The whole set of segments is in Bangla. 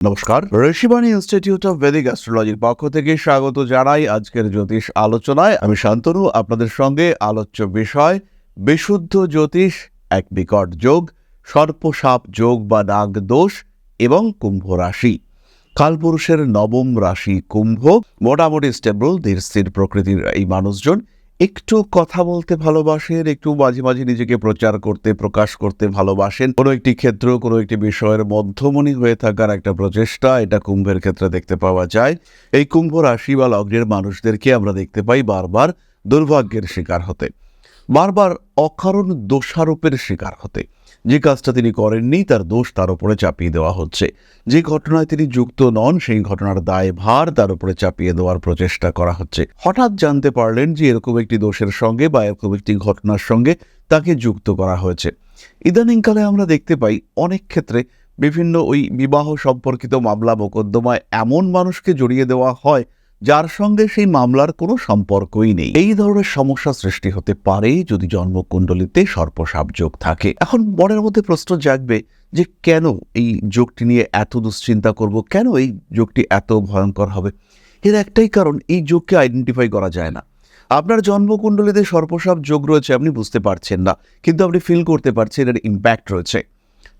নমস্কার। ঋষিবাণী ইনস্টিটিউট অফ বেদিক অ্যাস্ট্রোলজির পক্ষ থেকে স্বাগত জানাই আজকের জ্যোতিষ আলোচনায়। আমি শান্তনু, আপনাদের সঙ্গে আলোচ্য বিষয়, বিশুদ্ধ জ্যোতিষ, এক বিকট যোগ, সর্পসাপ যোগ বা নাগ দোষ এবং কুম্ভ রাশি। কালপুরুষের নবম রাশি কুম্ভ, মোটামুটি স্টেবল ধীর স্থির প্রকৃতির এই মানুষজন। একটু কথা বলতে ভালোবাসেন, একটু মাঝে মাঝে নিজেকে প্রচার করতে, প্রকাশ করতে ভালোবাসেন। কোনো একটি ক্ষেত্র, কোনো একটি বিষয়ের মধ্যমণি হয়ে থাকার একটা প্রচেষ্টা, এটা কুম্ভের ক্ষেত্রে দেখতে পাওয়া যায়। এই কুম্ভ রাশি বা লগ্নের মানুষদেরকে আমরা দেখতে পাই বারবার দুর্ভাগ্যের শিকার হতে। বারবার অকারণ দোষারোপের শিকার হতে। যে কাজটা তিনি করেননি, তার দোষ তার উপরে চাপিয়ে দেওয়া হচ্ছে। যে ঘটনায় তিনি যুক্ত নন, সেই ঘটনার দায় ভার তার উপরে চাপিয়ে দেওয়ার প্রচেষ্টা করা হচ্ছে। হঠাৎ জানতে পারলেন যে এরকম একটি দোষের সঙ্গে বা এরকম একটি ঘটনার সঙ্গে তাকে যুক্ত করা হয়েছে। ইদানিংকালে আমরা দেখতে পাই অনেক ক্ষেত্রে বিভিন্ন ওই বিবাহ সম্পর্কিত মামলা, মোকদ্দমায় এমন মানুষকে জড়িয়ে দেওয়া হয় যার সঙ্গে সেই মামলার কোনো সম্পর্কই নেই। এই ধরনের সমস্যা সৃষ্টি হতে পারে যদি জন্মকুণ্ডলিতে সর্পসাপ যোগ থাকে। এখন মনের মধ্যে প্রশ্ন জাগবে যে কেন এই যোগটি নিয়ে এত দুশ্চিন্তা করব? কেন এই যোগটি এত ভয়ঙ্কর হবে? এর একটাই কারণ, এই যোগকে আইডেন্টিফাই করা যায় না। আপনার জন্মকুণ্ডলিতে সর্পসাপ যোগ রয়েছে আপনি বুঝতে পারছেন না, কিন্তু আপনি ফিল করতে পারছেন এর ইম্প্যাক্ট রয়েছে।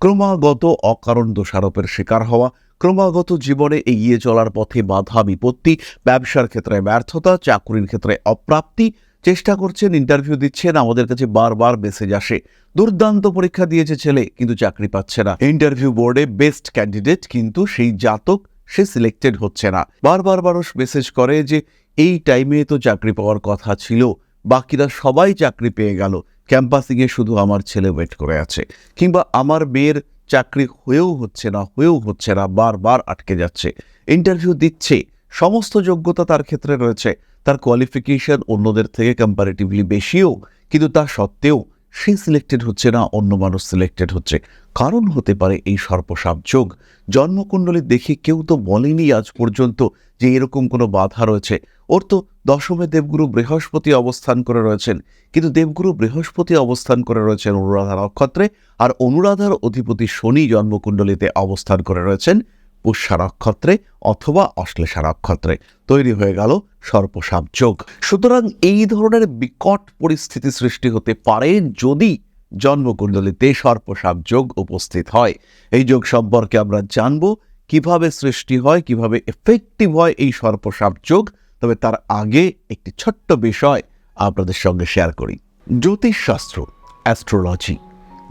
ক্রমাগত অকারণ দোষারোপের শিকার হওয়া ক্রমাগত জীবনে এগিয়ে চলার পথে বাধা, বিপত্তি, ব্যবসার ক্ষেত্রে ব্যর্থতা, চাকুরির ক্ষেত্রে অপ্রাপ্তি। চেষ্টা করছেন ইন্টারভিউ দিচ্ছেন, আমাদের কাছে বারবার মেসেজ আসে। দুর্দান্ত পরীক্ষা দিয়েছে ছেলে, কিন্তু চাকরি পাচ্ছে না। ইন্টারভিউ বোর্ডে বেস্ট ক্যান্ডিডেট কিন্তু সেই জাতক, সে সিলেক্টেড হচ্ছে না। বারবার মানুষ মেসেজ করে যে, এই টাইমে তো চাকরি পাওয়ার কথা ছিল, বাকিরা সবাই চাকরি পেয়ে গেল। ক্যাম্পাসিংয়ে শুধু আমার ছেলে ওয়েট করে আছে। কিংবা, আমার মেয়ের চাকরি হয়েও হচ্ছে না, হয়েও হচ্ছে না, বারবার আটকে যাচ্ছে। ইন্টারভিউ দিচ্ছে, সমস্ত যোগ্যতা তার ক্ষেত্রে রয়েছে। তার কোয়ালিফিকেশন অন্যদের থেকে কম্পারেটিভলি বেশিও, কিন্তু তা সত্ত্বেও সে সিলেক্টেড হচ্ছে না, অন্য মানুষ সিলেক্টেড হচ্ছে। কারণ হতে পারে এই সর্পসাপ যোগ। জন্মকুণ্ডলী দেখে কেউ তো বলেনি আজ পর্যন্ত যে এরকম কোনো বাধা রয়েছে। ওর তো দশমে দেবগুরু বৃহস্পতি অবস্থান করে রয়েছেন। কিন্তু দেবগুরু বৃহস্পতি অবস্থান করে রয়েছেন অনুরাধা নক্ষত্রে আর অনুরাধার অধিপতি শনি জন্মকুণ্ডলীতে অবস্থান করে রয়েছেন পুষ্যা নক্ষত্রে অথবা অশ্লেষা নক্ষত্রে। তৈরি হয়ে গেল সর্পসাপ যোগ। সুতরাং এই ধরনের বিকট পরিস্থিতি সৃষ্টি হতে পারে যদি জন্মকুণ্ডলিতে সর্পসাপ যোগ উপস্থিত হয়। এই যোগ সম্পর্কে আমরা জানব কীভাবে সৃষ্টি হয়, কীভাবে এফেক্টিভ হয় এই সর্পসাপ যোগ। তবে তার আগে একটি ছোট্ট বিষয় আপনাদের সঙ্গে শেয়ার করি। জ্যোতিষশাস্ত্র অ্যাস্ট্রোলজি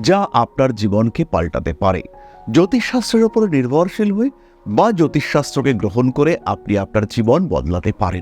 যা আপনার জীবনকে পাল্টাতে পারে। জ্যোতিষশাস্ত্রের উপর নির্ভরশীল হয়ে বা জ্যোতিষশাস্ত্রকে গ্রহণ করে আপনি আপনার জীবন বদলাতে পারেন।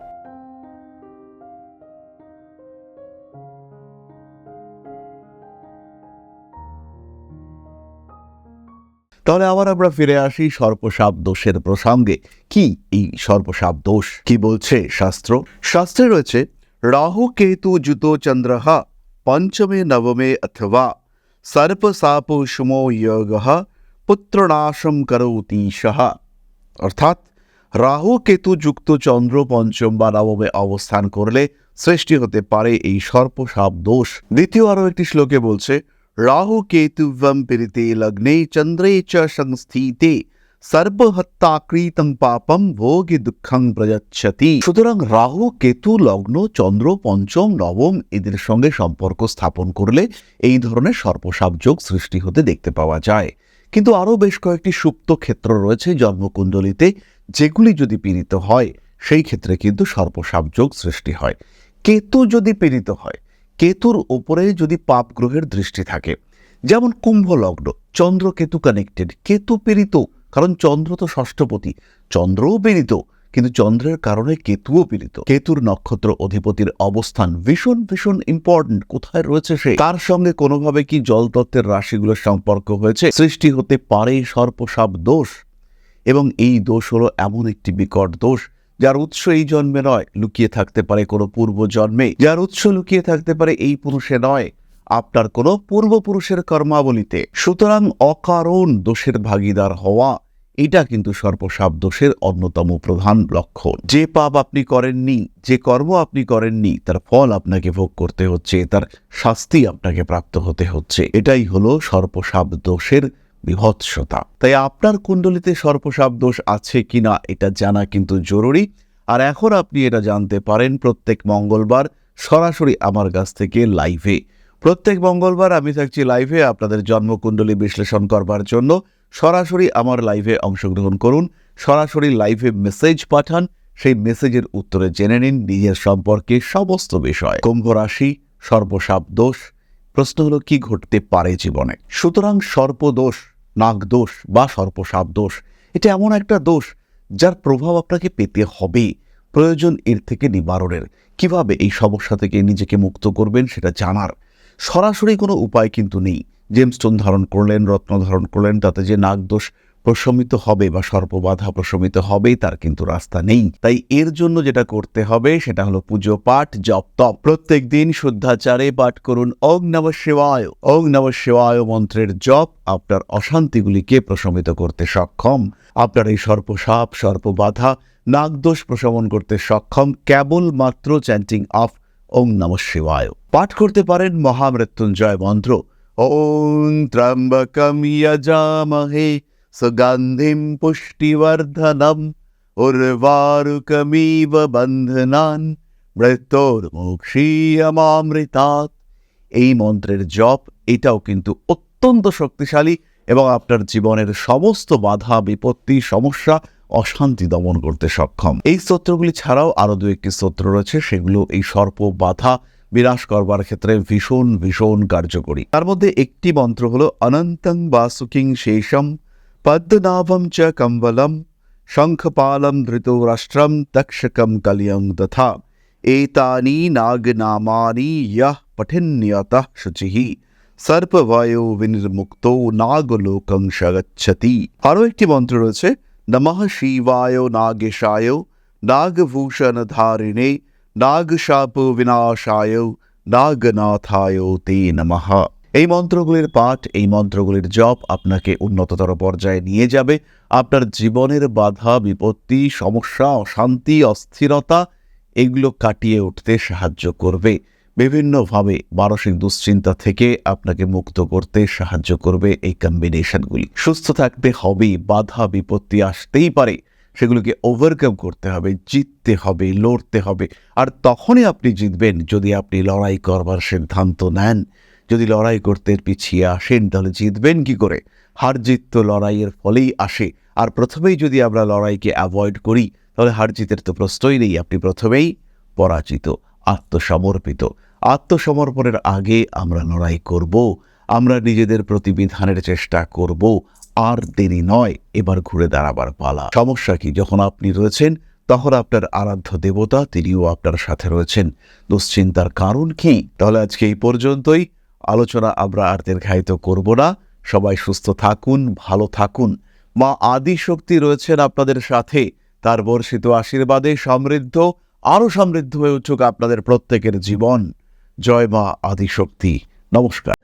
তাহলে আবার আমরা ফিরে আসি সর্পসাপ দোষের প্রসঙ্গে। কি এই সর্পসাপ দোষ? কি বলছে শাস্ত্র? শাস্ত্রে রয়েছে, রাহু কেতু যুত চন্দ্রহা, পঞ্চমে নবমে অথবা সর্পসাপ সুমো যোগ, পুত্রনাশম করৌতি অর্থাৎ, রাহু কেতু যুক্ত চন্দ্র পঞ্চম বা নবমে অবস্থান করলে সৃষ্টি হতে পারে এই সর্পসাপ দোষ। দ্বিতীয় আরও একটি শ্লোকে বলছে কেতুভম পিরিতে লগ্নে চন্দ্রে চ সংস্থিতে সর্বহত্যাকৃতম পাপম ভোগে দুঃখং প্রযচ্ছতি সুতরাং রাহু, কেতু, লগ্ন, চন্দ্র, পঞ্চম, নবম এদের সঙ্গে সম্পর্ক স্থাপন করলে এই ধরনের সর্পসাপ যোগ সৃষ্টি হতে দেখতে পাওয়া যায়। কিন্তু আরও বেশ কয়েকটি সুপ্ত ক্ষেত্র রয়েছে জন্মকুণ্ডলিতে, যেগুলি যদি পীড়িত হয়, সেই ক্ষেত্রে কিন্তু সর্পসাপ যোগ সৃষ্টি হয়। কেতু যদি পীড়িত হয় কেতুর ওপরে যদি পাপ গ্রহের দৃষ্টি থাকে, যেমন কুম্ভ লগ্ন, চন্দ্র কেতু কানেক্টেড কেতু পীড়িত, কারণ চন্দ্র তো ষষ্ঠপতি, চন্দ্রও পীড়িত, কিন্তু চন্দ্রের কারণে কেতুও পীড়িত। কেতুর নক্ষত্র অধিপতির অবস্থান ভীষণ ভীষণ ইম্পর্টেন্ট কোথায় রয়েছে সে? তার সঙ্গে কোনোভাবে কি জলতত্ত্বের রাশিগুলোর সম্পর্ক হয়েছে? সৃষ্টি হতে পারে সর্পসাপ দোষ, এবং এই দোষ হলো এমন একটি বিকট দোষ যার উৎস এই জন্মে নয়, লুকিয়ে থাকতে পারে কোনো পূর্ব জন্মে। যার উৎস লুকিয়ে থাকতে পারে এই পুরুষে নয়, আপনার কোনো পূর্বপুরুষের কর্মাবলিতে। সুতরাং অকারণ দোষের ভাগিদার হওয়া, এটা কিন্তু সর্পসাপ দোষের অন্যতম প্রধান লক্ষণ। যে পাপ আপনি করেননি, যে কর্ম আপনি করেননি, তার ফল আপনাকে ভোগ করতে হচ্ছে, তার শাস্তি আপনাকে প্রাপ্ত হতে হচ্ছে। এটাই হলো সর্পসাপ দোষের বিভৎসতা। তাই আপনার কুণ্ডলিতে সর্পসাপ দোষ আছে কিনা এটা জানা কিন্তু জরুরি। আর এখন আপনি এটা জানতে পারেন প্রত্যেক মঙ্গলবার সরাসরি আমার কাছ থেকে লাইভে। প্রত্যেক মঙ্গলবার আমি থাকছি লাইভে, আপনাদের জন্মকুণ্ডলী বিশ্লেষণ করবার জন্য সরাসরি আমার লাইভে অংশগ্রহণ করুন, সরাসরি লাইভে মেসেজ পাঠান, সেই মেসেজের উত্তরে জেনে নিন নিজের সম্পর্কে সমস্ত বিষয়। কুম্ভ রাশি, সর্পসাপ দোষ, প্রশ্ন হলো কি ঘটতে পারে জীবনে? সুতরাং সর্পদোষ নাগদোষ বা সর্পসাপ দোষ, এটা এমন একটা দোষ যার প্রভাব আপনাকে পেতে হবে প্রয়োজন এর থেকে নিবারণের। কীভাবে এই সমস্যা থেকে নিজেকে মুক্ত করবেন সেটা জানার। সরাসরি কোনো উপায় কিন্তু নেই। জেমস্টোন ধারণ করলেন, রত্ন ধারণ করলেন, তাতে যে নাগদোষ প্রশমিত হবে বা সর্পবাধা প্রশমিত হবে তার কিন্তু রাস্তা নেই। তাই এর জন্য যেটা করতে হবে, সেটা হলো পুজো পাঠ, জপ তপ। প্রত্যেক দিন শুদ্ধাচারে পাঠ করুন, ওং নম শিবায়। ওং নম শিবায় মন্ত্রের জপ আপনার অশান্তিগুলিকে প্রশমিত করতে সক্ষম। আপনার এই সর্পসাপ সর্পবাধা, নাগদোষ প্রশমন করতে সক্ষম। কেবলমাত্র চ্যান্টিং অফ ওং নম শিবায়। পাঠ করতে পারেন মহামৃত্যুঞ্জয় মন্ত্র। ওং ত্রম্বকম যজামহে সুগন্ধিম পুষ্টিবর্ধনম উর্বারুকমিব বন্ধনান মৃত্যুর্মুক্ষীয়মামৃতাৎ এই মন্ত্রের জপ, এটাও কিন্তু অত্যন্ত শক্তিশালী এবং আপনার জীবনের সমস্ত বাধা, বিপত্তি, সমস্যা, অশান্তি দমন করতে সক্ষম। এই স্তোত্রগুলি ছাড়াও আরও দু একটি স্তোত্র রয়েছে, সেগুলো এই সর্প বাধা বিনাশ করবার ক্ষেত্রে ভীষণ ভীষণ কার্যকরী। তার মধ্যে একটি মন্ত্র হলো অনন্তং বাসুকিং শেষম পদ্মনাভম চ কম্বলম শঙ্খপালম ধৃতরাষ্ট্রম তক্ষকম কলিয়ং তথা এতানি নাগনামানি ইয়ঃ পঠিন্যতঃ শুচিঃ সর্পবায়ু বিনির্মুক্ত নাগলোকং সগচ্ছতি আরও একটি মন্ত্র রয়েছে নমঃ শিবায় নাগেশায় নাগভূষণ ধারিণে নাগশাপ বিনাশায় নাগনাথায় তে নমঃ এই মন্ত্রগুলির পাঠ, এই মন্ত্রগুলির জপ আপনাকে উন্নততর পর্যায়ে নিয়ে যাবে। আপনার জীবনের বাধা, বিপত্তি, সমস্যা, অশান্তি, অস্থিরতা, এগুলো কাটিয়ে উঠতে সাহায্য করবে। বিভিন্নভাবে মানসিক দুশ্চিন্তা থেকে আপনাকে মুক্ত করতে সাহায্য করবে এই কম্বিনেশনগুলি সুস্থ থাকতে হবে, বাধা, বিপত্তি আসতেই পারে। সেগুলোকে ওভারকাম করতে হবে, জিততে হবে, লড়তে হবে। আর তখনই আপনি জিতবেন যদি আপনি লড়াই করবার সিদ্ধান্ত নেন। যদি লড়াই করতে পিছিয়ে আসেন, তাহলে জিতবেন কি করে? হার জিত তো লড়াইয়ের ফলেই আসে। আর প্রথমেই যদি আমরা লড়াইকে অ্যাভয়েড করি, তাহলে হার জিতের তো প্রশ্নই নেই, আপনি প্রথমেই পরাজিত, আত্মসমর্পিত। আত্মসমর্পণের আগে আমরা লড়াই করব, আমরা নিজেদের প্রতিবিধানের চেষ্টা করব, আর দেরি নয়, এবার ঘুরে দাঁড়াবার পালা। সমস্যা কি? যখন আপনি রয়েছেন, তখন আপনার আরাধ্য দেবতা, তিনিও আপনার সাথে রয়েছেন। দুশ্চিন্তার কারণ কি? তাহলে আজকে এই পর্যন্তই। আলোচনা আমরা আর দীর্ঘায়িত করব না। সবাই সুস্থ থাকুন, ভালো থাকুন। মা আদি শক্তি রয়েছেন আপনাদের সাথে। তার বর্ষিত আশীর্বাদে সমৃদ্ধ, আরও সমৃদ্ধ হয়ে উঠুক আপনাদের প্রত্যেকের জীবন। জয় মা আদিশক্তি। নমস্কার।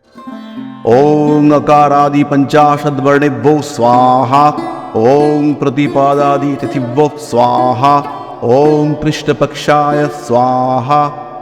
ওং অকারাদি পঞ্চাশদ বর্ণেভ্যো স্বাহা। ওং প্রতিপাদাদি তিথিভ্যো স্বাহা। ওং কৃষ্ণপক্ষায় স্বাহা।